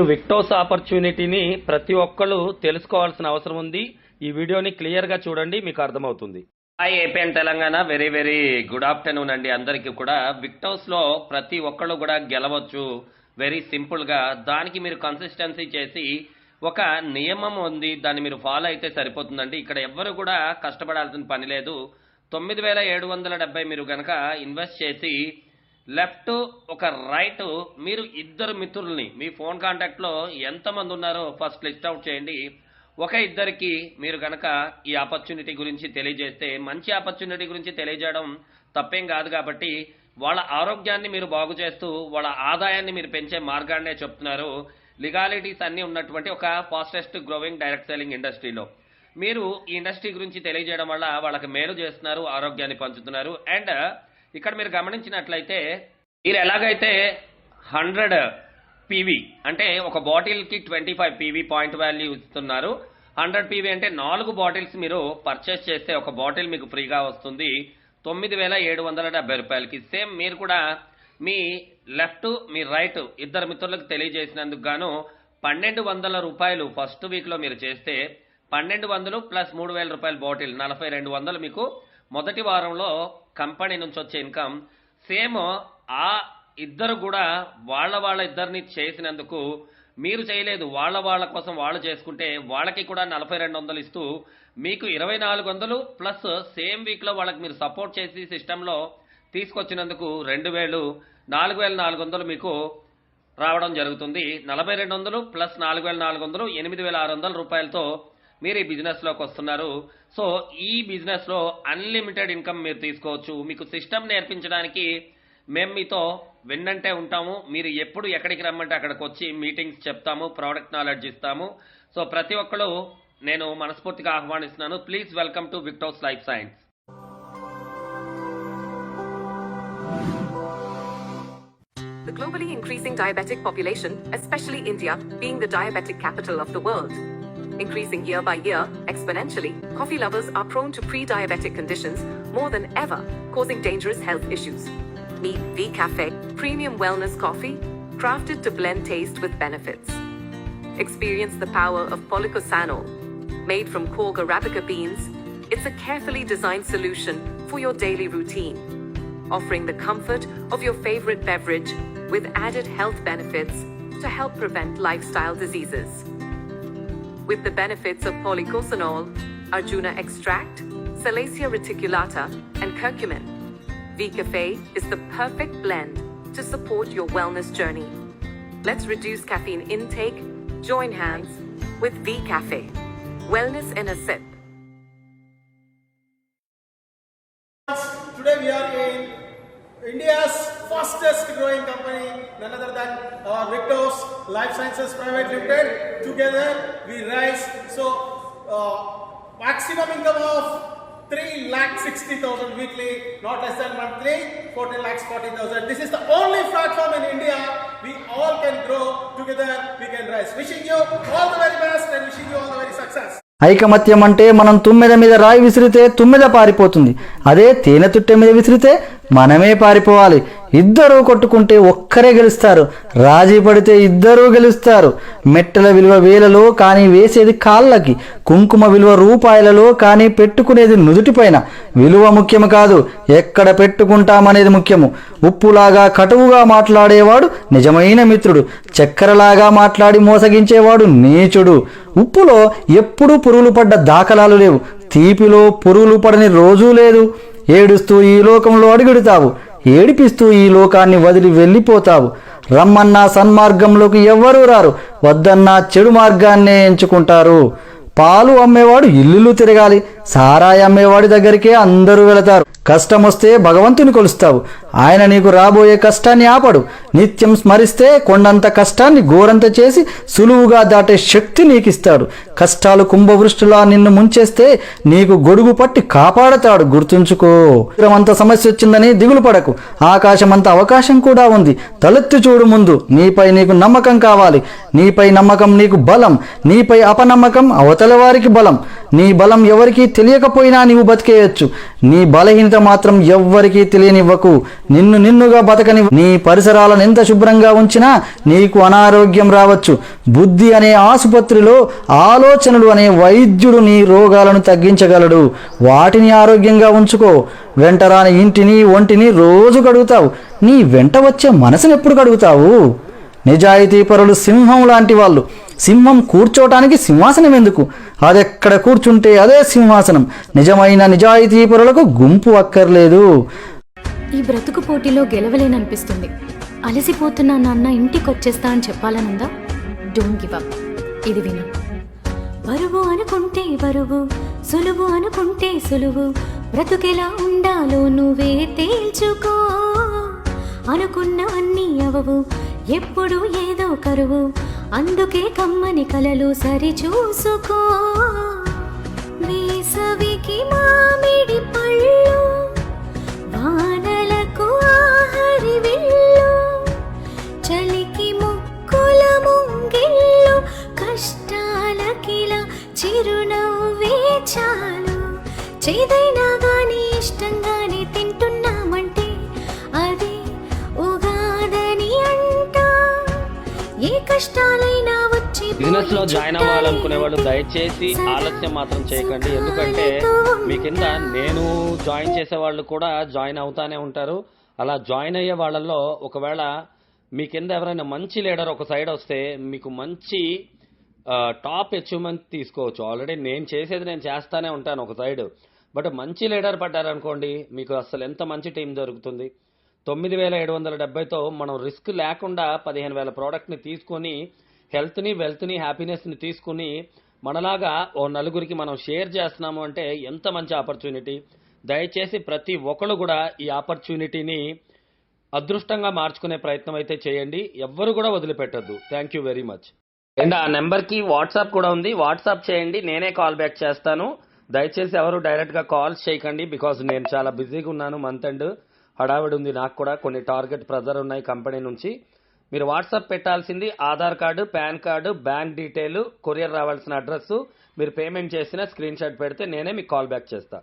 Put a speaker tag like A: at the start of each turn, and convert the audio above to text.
A: విక్టోస్ ఆపర్చునిటీని ప్రతి ఒక్కళ్ళు తెలుసుకోవాల్సిన అవసరం ఉంది. ఈ వీడియోని క్లియర్గా చూడండి మీకు అర్థమవుతుంది. Hi APN Telangana. Very very good afternoon అండి అందరికీ కూడా. విక్టోస్లో ప్రతి ఒక్కళ్ళు కూడా గెలవచ్చు. వెరీ సింపుల్గా దానికి మీరు కన్సిస్టెన్సీ చేసి ఒక నియమం ఉంది. దాన్ని మీరు ఫాలో అయితే సరిపోతుందండి. ఇక్కడ ఎవ్వరు కూడా కష్టపడాల్సిన పని లేదు. తొమ్మిది వేల ఏడు వందల డెబ్బై మీరు గనక ఇన్వెస్ట్ చేసి లెఫ్ట్ ఒక రైట్. మీరు ఇద్దరు మిత్రుల్ని మీ ఫోన్ కాంటాక్ట్లో ఎంతమంది ఉన్నారో ఫస్ట్ లిస్ట్ అవుట్ చేయండి. ఒక ఇద్దరికి మీరు కనుక ఈ ఆపర్చునిటీ గురించి తెలియజేస్తే మంచి ఆపర్చునిటీ గురించి తెలియజేయడం తప్పేం కాదు కాబట్టి వాళ్ళ ఆరోగ్యాన్ని మీరు బాగు చేస్తూ వాళ్ళ ఆదాయాన్ని మీరు పెంచే మార్గాన్నే చెప్తున్నారు. లిగాలిటీస్ అన్నీ ఉన్నటువంటి ఒక ఫాస్టెస్ట్ గ్రోవింగ్ డైరెక్ట్ సెల్లింగ్ ఇండస్ట్రీలో. మీరు ఈ ఇండస్ట్రీ గురించి తెలియజేయడం వల్ల వాళ్ళకి మేలు చేస్తున్నారు ఆరోగ్యాన్ని పంచుతున్నారు. అండ్ ఇక్కడ మీరు గమనించినట్లయితే మీరు ఎలాగైతే హండ్రెడ్ పీవీ అంటే ఒక బాటిల్కి twenty five PV point value ఇస్తున్నారు హండ్రెడ్ పీవీ అంటే నాలుగు బాటిల్స్ మీరు పర్చేస్ చేస్తే ఒక బాటిల్ మీకు ఫ్రీగా వస్తుంది తొమ్మిది వేల ఏడు వందల డెబ్బై రూపాయలకి. సేమ్ మీరు కూడా మీ లెఫ్ట్ మీ రైట్ ఇద్దరు మిత్రులకు తెలియజేసినందుకు గాను పన్నెండు వందల రూపాయలు ఫస్ట్ వీక్లో మీరు చేస్తే పన్నెండు వందలు ప్లస్ మూడు వేల రూపాయల బాటిల్ నలభై రెండు వందలు మీకు మొదటి వారంలో కంపెనీ నుంచి వచ్చే ఇన్కమ్ సేమ్ ఆ ఇద్దరు కూడా వాళ్ళ వాళ్ళ ఇద్దరిని చేసినందుకు మీరు చేయలేదు. వాళ్ళ వాళ్ళ కోసం వాళ్ళు చేసుకుంటే వాళ్ళకి కూడా నలభై రెండు వందలు ఇస్తూ మీకు ఇరవై నాలుగు వందలు ప్లస్ సేమ్ వీక్లో వాళ్ళకి మీరు సపోర్ట్ చేసి సిస్టంలో తీసుకొచ్చినందుకు రెండు వేలు నాలుగు వేల నాలుగు వందలు మీకు రావడం జరుగుతుంది. నలభై రెండు వందలు ప్లస్ నాలుగు వేల నాలుగు వందలు ఎనిమిది వేల ఆరు వందల రూపాయలతో మీరు ఈ బిజినెస్లోకి వస్తున్నారు. సో ఈ బిజినెస్లో అన్లిమిటెడ్ ఇన్కమ్ మీరు తీసుకోవచ్చు. మీకు సిస్టమ్ నేర్పించడానికి మేము మీతో వెన్నంటే ఉంటాము. మీరు ఎప్పుడు ఎక్కడికి రమ్మంటే అక్కడికి వచ్చి మీటింగ్స్ చెప్తాము ప్రోడక్ట్ నాలెడ్జ్ ఇస్తాము. సో ప్రతి ఒక్కరు నేను మనస్ఫూర్తిగా ఆహ్వానిస్తున్నాను. Please welcome to Victos life science
B: The globally increasing diabetic population, especially India, being the diabetic capital of the world. Increasing year by year, exponentially, coffee lovers are prone to pre diabetic conditions more than ever, causing dangerous health issues. Meet V Cafe, premium wellness coffee, crafted to blend taste with benefits. Experience the power of Policosanol. Made from Korg Arabica beans, it's a carefully designed solution for your daily routine offering the comfort of your favorite beverage with added health benefits to help prevent lifestyle diseases. With the benefits of polycosanol, Arjuna extract, Salacia reticulata, and curcumin, V-Cafe is the perfect blend to support your wellness journey. Let's reduce caffeine intake, join hands with V-Cafe. Wellness in a sip.
C: Today we are in India's fastest growing company, none other than uh, Victor's Life Sciences Private Limited. Together we rise so uh, maximum income of 3 lakh 60,000 weekly, not less than monthly, 14 lakhs 40,000. This is the only platform in India we all can grow together, we can rise. Wishing you all the very best and wishing you all the very success.
D: ఐకమత్యం అంటే మనం తుమ్మెద మీద రాయి విసిరితే తుమ్మెద పారిపోతుంది అదే తేనె తుట్టె మీద విసిరితే మనమే పారిపోవాలి ఇద్దరూ కొట్టుకుంటే ఒక్కరే గెలుస్తారు. రాజీ పడితే ఇద్దరూ గెలుస్తారు. మెట్టల విలువ వేలలో కానీ వేసేది కాళ్ళకి కుంకుమ విలువ రూపాయలలో కానీ పెట్టుకునేది నుదుటిపైన విలువ ముఖ్యము కాదు ఎక్కడ పెట్టుకుంటామనేది ముఖ్యము. ఉప్పులాగా కటువుగా మాట్లాడేవాడు నిజమైన మిత్రుడు చక్కెరలాగా మాట్లాడి మోసగించేవాడు నీచుడు. ఉప్పులో ఎప్పుడూ పురుగులు పడ్డ దాఖలాలు లేవు. తీపిలో పురుగులు పడని రోజూ లేదు. ఏడుస్తూ ఈ లోకంలో అడుగుడుతావు. ఏడిపిస్తూ ఈ లోకాన్ని వదిలి వెళ్ళిపోతావు. రమ్మన్నా సన్మార్గంలోకి ఎవ్వరూ రారు. వద్దన్నా చెడు మార్గాన్నే ఎంచుకుంటారు. పాలు అమ్మేవాడు ఇల్లులు తిరగాలి. సారాయి అమ్మేవాడి దగ్గరికే అందరూ వెళతారు. కష్టం వస్తే భగవంతుని కొలుస్తావు. ఆయన నీకు రాబోయే కష్టాన్ని ఆపడు. నిత్యం స్మరిస్తే కొండంత కష్టాన్ని ఘోరంత చేసి సులువుగా దాటే శక్తి నీకిస్తాడు. కష్టాలు కుంభవృష్టిలా నిన్ను ముంచేస్తే నీకు గొడుగు పట్టి కాపాడతాడు. గుర్తుంచుకో. అంత సమస్య వచ్చిందని దిగులు పడకు. ఆకాశమంత అవకాశం కూడా ఉంది. తలెత్తి చూడు ముందు. నీపై నీకు నమ్మకం కావాలి. నీపై నమ్మకం నీకు బలం. నీపై అపనమ్మకం అవతల వారికి బలం. నీ బలం ఎవరికీ తెలియకపోయినా నీవు బతికేయచ్చు. నీ బలహీనత మాత్రం ఎవ్వరికీ తెలియనివ్వకు. నిన్ను నిన్నుగా బతకని నీ పరిసరాలను ఎంత శుభ్రంగా ఉంచినా నీకు అనారోగ్యం రావచ్చు. బుద్ధి అనే ఆసుపత్రిలో ఆలోచనలు అనే వైద్యుడు నీ రోగాలను తగ్గించగలడు. వాటిని ఆరోగ్యంగా ఉంచుకో. వెంటరాని ఇంటిని ఒంటిని రోజు కడుగుతావు. నీ వెంట వచ్చే మనసును ఎప్పుడు కడుగుతావు? నిజాయితీ పరులు సింహం లాంటి వాళ్ళు. సింహం కూర్చోటానికి సింహాసనం ఎందుకు అదెక్కడ కూర్చుంటే అదే సింహాసనం. నిజమైన నిజాయితీ పరులకు గుంపు అక్కర్లేదు.
E: ఈ బ్రతుకు పోటీలో గెలవలేననిపిస్తుంది. అలసిపోతున్నా నాన్న ఇంటికి వచ్చేస్తా అని చెప్పాలనుందా? డోంట్ గివ్ అప్ ఇది విను. బరువు అనుకుంటే బరువు సులువు అనుకుంటే సులువు. బ్రతుకెలా ఉండాలో నువ్వే తేల్చుకో. అనుకున్నవన్నీ అవవు ఎప్పుడు ఏదో కరువు. అందుకే కమ్మని కలలు సరి చూసుకో. వేసవికి మామిడి పళ్ళు వానలకు ఆహరి విల్లు చలికి ముక్కుల ముంగిళ్ళు కష్టాలకిలా చిరునవ్వే చాలు. చేదైనా గాని ఇష్టంగా కష్టాలైనా వచ్చి
A: బిజినెస్లో జాయిన్ అవ్వాలనుకునే వాళ్ళు దయచేసి ఆలస్యం మాత్రం చేయకండి. ఎందుకంటే మీ కింద నేను జాయిన్ చేసే వాళ్ళు కూడా జాయిన్ అవుతానే ఉంటారు. అలా జాయిన్ అయ్యే వాళ్ళల్లో ఒకవేళ మీ కింద ఎవరైనా మంచి లీడర్ ఒక సైడ్ వస్తే మీకు మంచి టాప్ అచీవ్మెంట్ తీసుకోవచ్చు. ఆల్రెడీ నేను చేసేది నేను చేస్తానే ఉంటాను ఒక సైడ్. బట్ మంచి లీడర్ పడ్డారనుకోండి మీకు అసలు ఎంత మంచి టీం దొరుకుతుంది? తొమ్మిది వేల ఏడు వందల డెబ్బైతో మనం రిస్క్ లేకుండా పదిహేను వేల ప్రోడక్ట్ని తీసుకొని హెల్త్ని వెల్త్ని హ్యాపీనెస్ని తీసుకుని మనలాగా ఓ నలుగురికి మనం షేర్ చేస్తున్నాము అంటే ఎంత మంచి ఆపర్చునిటీ. దయచేసి ప్రతి ఒక్కరు కూడా ఈ ఆపర్చునిటీని అదృష్టంగా మార్చుకునే ప్రయత్నం అయితే చేయండి. ఎవ్వరు కూడా వదిలిపెట్టద్దు. Thank you very much and ఆ నెంబర్కి వాట్సాప్ కూడా ఉంది. వాట్సాప్ చేయండి. నేనే కాల్ బ్యాక్ చేస్తాను. దయచేసి ఎవరు డైరెక్ట్గా కాల్స్ చేయకండి బికాజ్ నేను చాలా బిజీగా ఉన్నాను మంత్ అండ్ హడావిడి ఉంది నాకు కూడా. కొన్ని టార్గెట్ ప్రెజర్ ఉన్నాయి కంపెనీ నుంచి. మీరు వాట్సాప్ పెట్టాల్సింది Aadhaar card PAN card bank detail courier రావాల్సిన అడ్రస్ మీరు పేమెంట్ చేసిన స్క్రీన్ షాట్ పెడితే నేనే మీకు కాల్ బ్యాక్ చేస్తా.